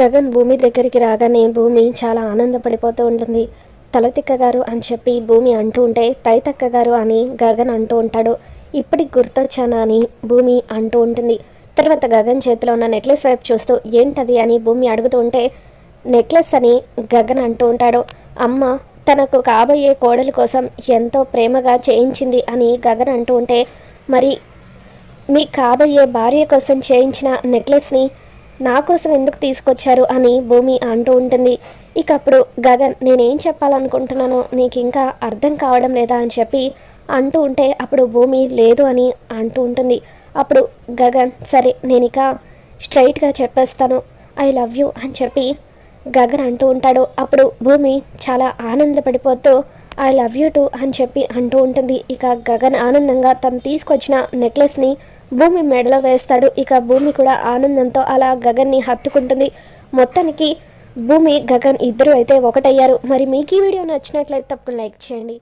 గగన్ భూమి దగ్గరికి రాగానే భూమి చాలా ఆనందపడిపోతూ ఉంటుంది. తలతిక్క గారు అని చెప్పి భూమి అంటూ ఉంటే తైతక్క గారు అని గగన్ అంటూ ఉంటాడు. ఇప్పటికి గుర్తొచ్చానా అని భూమి అంటూ ఉంటుంది. తర్వాత గగన్ చేతిలో ఉన్న నెక్లెస్ వైపు చూస్తూ ఏంటది అని భూమి అడుగుతూ ఉంటే నెక్లెస్ అని గగన్ అంటూ ఉంటాడు. అమ్మ తనకు కాబోయే కోడల కోసం ఎంతో ప్రేమగా చేయించింది అని గగన్ అంటూ ఉంటే మరి మీ కాబోయే భార్య కోసం చేయించిన నెక్లెస్ని నా కోసం ఎందుకు తీసుకొచ్చారు అని భూమి అంటూ ఉంటుంది. ఇక అప్పుడు గగన్ నేనేం చెప్పాలనుకుంటున్నానో నీకు ఇంకా అర్థం కావడం లేదా అని చెప్పి అంటూ ఉంటే అప్పుడు భూమి లేదు అని అంటూ ఉంటుంది. అప్పుడు గగన్ సరే నేను ఇక స్ట్రైట్గా చెప్పేస్తాను. ఐ లవ్ యూ అని చెప్పి గగన్ అంటూ ఉంటాడు. అప్పుడు భూమి చాలా ఆనందపడిపోతూ ఐ లవ్ యూ టు అని చెప్పి అంటూ ఉంటుంది. ఇక గగన్ ఆనందంగా తను తీసుకొచ్చిన నెక్లెస్ని భూమి మెడలో వేస్తాడు. ఇక భూమి కూడా ఆనందంతో అలా గగన్ని హత్తుకుంటుంది. మొత్తానికి భూమి గగన్ ఇద్దరు అయితే ఒకటయ్యారు. మరి మీకు ఈ వీడియో నచ్చినట్లయితే తప్పకుండా లైక్ చేయండి.